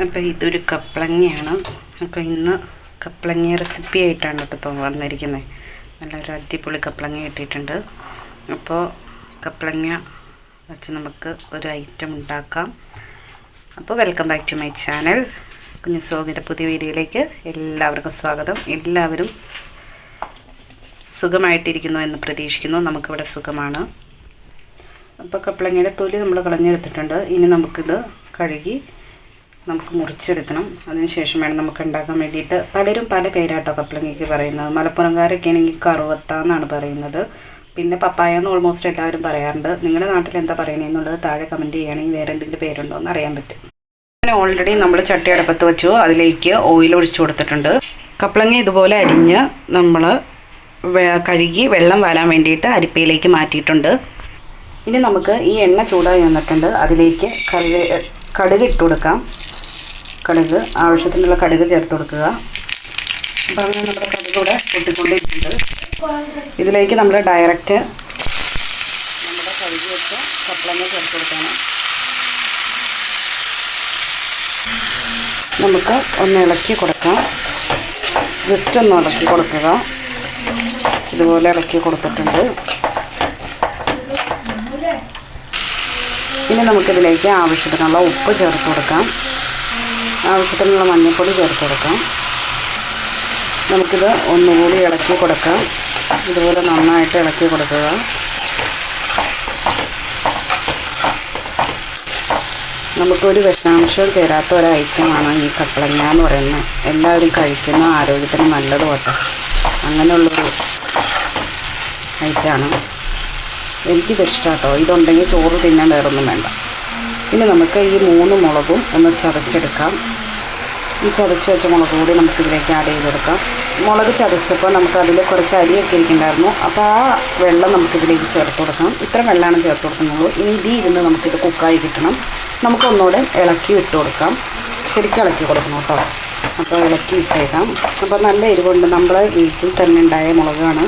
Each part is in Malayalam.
അപ്പോൾ ഇതൊരു കപ്ലങ്ങയാണ്. അപ്പോൾ ഇന്ന് കപ്ലങ്ങ റെസിപ്പി ആയിട്ടാണ് കേട്ടോ വന്നിരിക്കുന്നത്. നല്ലൊരു അടിപൊളി കപ്ലങ്ങ കിട്ടിയിട്ടുണ്ട്. അപ്പോൾ കപ്ലങ്ങ വെച്ച് നമുക്ക് ഒരു ഐറ്റം ഉണ്ടാക്കാം. അപ്പോൾ welcome back to my channel കുഞ്ഞു സോഗിന്റെ പുതിയ വീഡിയോയിലേക്ക് എല്ലാവർക്കും സ്വാഗതം. എല്ലാവരും സുഖമായിട്ടിരിക്കുന്നു എന്ന് പ്രതീക്ഷിക്കുന്നു. നമുക്കിവിടെ സുഖമാണ്. അപ്പോൾ കപ്പളങ്ങയുടെ തൊലി നമ്മൾ കളഞ്ഞെടുത്തിട്ടുണ്ട്. ഇനി നമുക്കിത് കഴുകി നമുക്ക് മുറിച്ചെടുക്കണം. അതിനുശേഷം വേണം നമുക്ക് ഉണ്ടാക്കാൻ വേണ്ടിയിട്ട് പലരും പല പേരാട്ടോ കപ്പിളങ്ങിക്ക് പറയുന്നത്. മലപ്പുറംകാരൊക്കെ ആണെങ്കിൽ കറുവത്ത എന്നാണ് പറയുന്നത്. പിന്നെ പപ്പായ എന്ന് ഓൾമോസ്റ്റ് എല്ലാവരും പറയാറുണ്ട്. നിങ്ങളുടെ നാട്ടിൽ എന്താ എന്നുള്ളത് താഴെ കമന്റ് ചെയ്യുകയാണെങ്കിൽ വേറെ എന്തെങ്കിലും പേരുണ്ടോ എന്ന് അറിയാൻ പറ്റും. അങ്ങനെ ഓൾറെഡി നമ്മൾ ചട്ടി അടപ്പത്ത് വെച്ചു. അതിലേക്ക് ഓയിൽ ഒഴിച്ചു കൊടുത്തിട്ടുണ്ട്. കപ്പിളങ്ങ ഇതുപോലെ അരിഞ്ഞ് നമ്മൾ കഴുകി വെള്ളം വാലാൻ വേണ്ടിയിട്ട് അരിപ്പയിലേക്ക് മാറ്റിയിട്ടുണ്ട്. ഇനി നമുക്ക് ഈ എണ്ണ ചൂടായി വന്നിട്ടുണ്ട്. അതിലേക്ക് കറി കടുക് ഇട്ട് കൊടുക്കാം. കടുക് ആവശ്യത്തിനുള്ള കടുക് ചേർത്ത് കൊടുക്കുക. അപ്പോൾ അങ്ങനെ നമ്മുടെ കടുക് കൂടെ പൊട്ടിക്കൊണ്ടിരിക്കുന്നുണ്ട് ഇതിലേക്ക് നമ്മൾ ഡയറക്റ്റ് നമ്മുടെ കഴുകി വെച്ച കപ്പളങ്ങ ചേർത്ത് കൊടുക്കണം. നമുക്ക് ഒന്ന് ഇളക്കി കൊടുക്കാം. ജസ്റ്റ് ഒന്ന് ഇളക്കി കൊടുക്കുക. ഇതുപോലെ ഇളക്കി കൊടുത്തിട്ടുണ്ട്. ഇനി നമുക്കിതിലേക്ക് ആവശ്യത്തിനുള്ള ഉപ്പ് ചേർത്ത് കൊടുക്കാം. ആവശ്യത്തിനുള്ള മഞ്ഞൾപ്പൊടി ചേർത്ത് കൊടുക്കാം. നമുക്കിത് ഒന്നുകൂടി ഇളക്കി കൊടുക്കാം. ഇതുപോലെ നന്നായിട്ട് ഇളക്കി കൊടുക്കുക. നമുക്കൊരു വിഷാംശവും ചേരാത്ത ഒരു ഐറ്റമാണ് ഈ കപ്പളങ്ങ എന്ന് പറയുന്നത്. എല്ലാവരും കഴിക്കുന്ന ആരോഗ്യത്തിന് നല്ലത് പോട്ടെ അങ്ങനെയുള്ളൊരു ഐറ്റമാണ് എനിക്കിത് ഇഷ്ടമാട്ടോ ഇതുണ്ടെങ്കിൽ ചോറ് തിന്നാൻ വേറൊന്നും വേണ്ട. ഇനി നമുക്ക് ഈ മൂന്ന് മുളകും ഒന്ന് ചതച്ചെടുക്കാം. ഈ ചതച്ച് വെച്ച മുളക് കൂടി നമുക്ക് ഇതിലേക്ക് ആഡ് ചെയ്ത് കൊടുക്കാം മുളക് ചതച്ചപ്പോൾ നമുക്ക് അതിൽ കുറച്ച് അരിയൊക്കെ ഇരിക്കുന്നുണ്ടായിരുന്നു. അപ്പോൾ ആ വെള്ളം നമുക്കിതിലേക്ക് ചേർത്ത് കൊടുക്കാം ഇത്ര വെള്ളമാണ് ചേർത്ത് കൊടുക്കുന്നുള്ളൂ. ഇനി ഇതിൽ ഇരുന്ന് നമുക്കിത് കുക്കായി കിട്ടണം. നമുക്കൊന്നുകൂടെ ഇളക്കി ഇട്ട് കൊടുക്കാം. ശരിക്കും ഇളക്കി കൊടുക്കണം കേട്ടോ. അപ്പോൾ ഇളക്കി ഇട്ടേക്കാം. അപ്പോൾ നല്ല എരിവുണ്ട്. നമ്മളെ വീട്ടിൽ തന്നെ ഉണ്ടായ മുളകാണ്.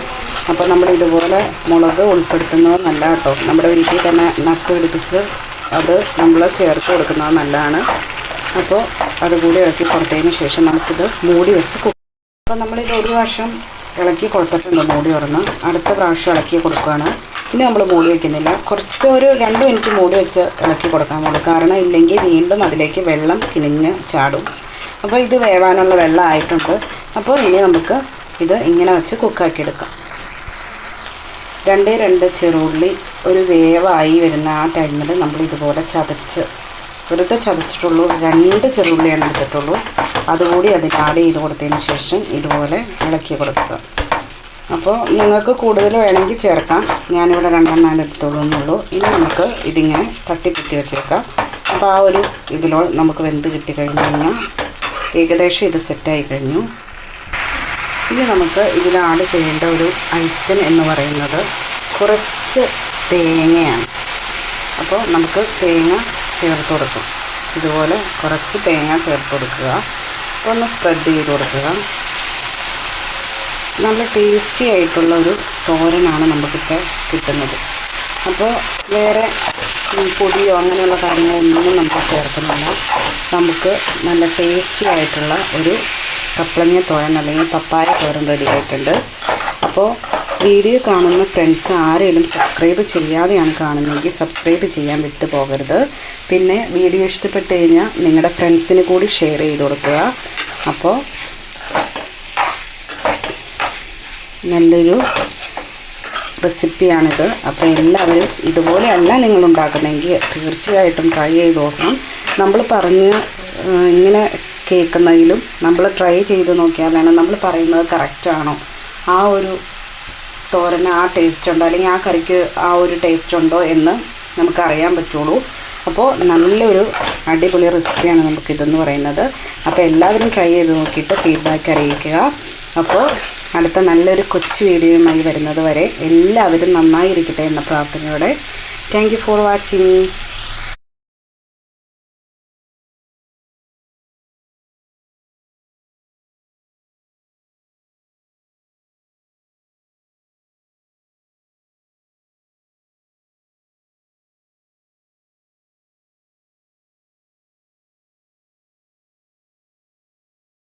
അപ്പോൾ നമ്മൾ ഇതുപോലെ മുളക് ഉൾപ്പെടുത്തുന്നത് നല്ല കേട്ടോ. നമ്മുടെ വീട്ടിൽ തന്നെ നട്ടുപിടിപ്പിച്ച് അത് നമ്മൾ ചേർത്ത് കൊടുക്കുന്നത് നല്ലതാണ്. അപ്പോൾ അതുകൂടി ഇളക്കി കൊടുത്തതിന് ശേഷം നമുക്കിത് മൂടി വെച്ച് കുക്ക് അപ്പോൾ നമ്മളിത് ഒരു പ്രാവശ്യം ഇളക്കി കൊടുത്തിട്ടുണ്ട് മൂടി തുറന്ന്. അടുത്ത പ്രാവശ്യം ഇളക്കി കൊടുക്കുകയാണ്. ഇനി നമ്മൾ മൂടി വയ്ക്കുന്നില്ല കുറച്ച് ഒരു രണ്ട് മിനിറ്റ് മൂടി വെച്ച് ഇളക്കി കൊടുക്കാൻ പോകും കാരണം ഇല്ലെങ്കിൽ വീണ്ടും അതിലേക്ക് വെള്ളം കിണിഞ്ഞ് ചാടും. അപ്പോൾ ഇത് വേവാനുള്ള വെള്ളം ആയിട്ടുണ്ട്. അപ്പോൾ ഇനി നമുക്ക് ഇത് ഇങ്ങനെ വെച്ച് കുക്കാക്കി എടുക്കാം. രണ്ടേ രണ്ട് ചെറുള്ളി ഒരു വേവായി വരുന്ന ആ ടൈമിൽ നമ്മൾ ഇതുപോലെ ചതച്ച് വെറുതെ ചതച്ചിട്ടുള്ളൂ. രണ്ട് ചെറുള്ളിയാണ് എടുത്തിട്ടുള്ളൂ. അതുകൂടി അതിൽ ആഡ് ചെയ്ത് കൊടുത്തതിന് ശേഷം ഇതുപോലെ ഇളക്കി കൊടുക്കുക. അപ്പോൾ നിങ്ങൾക്ക് കൂടുതൽ വേണമെങ്കിൽ ചേർക്കാം. ഞാനിവിടെ രണ്ടെണ്ണം എടുത്തോളൂ എന്നുള്ളൂ. ഇനി നമുക്ക് ഇതിങ്ങനെ തട്ടിപ്പുത്തി വെച്ചേക്കാം. അപ്പോൾ ആ ഒരു ഇതിലോ നമുക്ക് വെന്ത് കിട്ടി കഴിഞ്ഞ് കഴിഞ്ഞാൽ ഏകദേശം ഇത് സെറ്റായി കഴിഞ്ഞു. ഇനി നമുക്ക് ഇതിൽ ആഡ് ചെയ്യേണ്ട ഒരു ഐറ്റം എന്ന് പറയുന്നത് കുറച്ച് തേങ്ങയാണ്. അപ്പോൾ നമുക്ക് തേങ്ങ ചേർത്ത് കൊടുക്കും. ഇതുപോലെ കുറച്ച് തേങ്ങ ചേർത്ത് കൊടുക്കുക. ഒന്ന് സ്പ്രെഡ് ചെയ്ത് കൊടുക്കുക. നല്ല ടേസ്റ്റി ആയിട്ടുള്ള ഒരു തോരനാണ് നമുക്കിപ്പോൾ കിട്ടുന്നത്. അപ്പോൾ വേറെ പൊടിയോ അങ്ങനെയുള്ള കാര്യങ്ങളൊന്നും നമുക്ക് ചേർക്കുന്നില്ല. നമുക്ക് നല്ല ടേസ്റ്റി ആയിട്ടുള്ള ഒരു കപ്പളങ്ങ തോരൻ അല്ലെങ്കിൽ പപ്പായ തോരൻ റെഡി ആയിട്ടുണ്ട്. അപ്പോൾ വീഡിയോ കാണുന്ന ഫ്രണ്ട്സ് ആരെങ്കിലും സബ്സ്ക്രൈബ് ചെയ്യാതെയാണ് കാണുന്നതെങ്കിൽ സബ്സ്ക്രൈബ് ചെയ്യാൻ വിട്ടു പോകരുത്. പിന്നെ വീഡിയോ ഇഷ്ടപ്പെട്ട് കഴിഞ്ഞാൽ നിങ്ങളുടെ ഫ്രണ്ട്സിന് കൂടി ഷെയർ ചെയ്ത് കൊടുക്കുക. അപ്പോൾ നല്ലൊരു റെസിപ്പിയാണിത് അപ്പോൾ എല്ലാവരും ഇതുപോലെയല്ല നിങ്ങൾ ഉണ്ടാക്കുന്നതെങ്കിൽ തീർച്ചയായിട്ടും ട്രൈ ചെയ്ത് നോക്കണം. നമ്മൾ പറഞ്ഞ് ഇങ്ങനെ കേൾക്കുന്നതിലും നമ്മൾ ട്രൈ ചെയ്ത് നോക്കിയാൽ വേണം നമ്മൾ പറയുന്നത് കറക്റ്റാണോ ആ ഒരു തോരന് ആ ടേസ്റ്റ് ഉണ്ടോ? അല്ലെങ്കിൽ ആ കറിക്ക് ആ ഒരു ടേസ്റ്റ് ഉണ്ടോ എന്ന് നമുക്ക് അറിയാൻ പറ്റുള്ളൂ. അപ്പോൾ നല്ലൊരു അടിപൊളി റെസിപ്പിയാണ് നമുക്കിതെന്ന് പറയുന്നത്. അപ്പോൾ എല്ലാവരും ട്രൈ ചെയ്ത് നോക്കിയിട്ട് ഫീഡ്ബാക്ക് അറിയിക്കുക. അപ്പോൾ അടുത്ത നല്ലൊരു കൊച്ചു വീഡിയോയുമായി വരുന്നത് വരെ എല്ലാവരും നന്നായിരിക്കട്ടെ എന്ന പ്രാർത്ഥനയോടെ. Thank for watching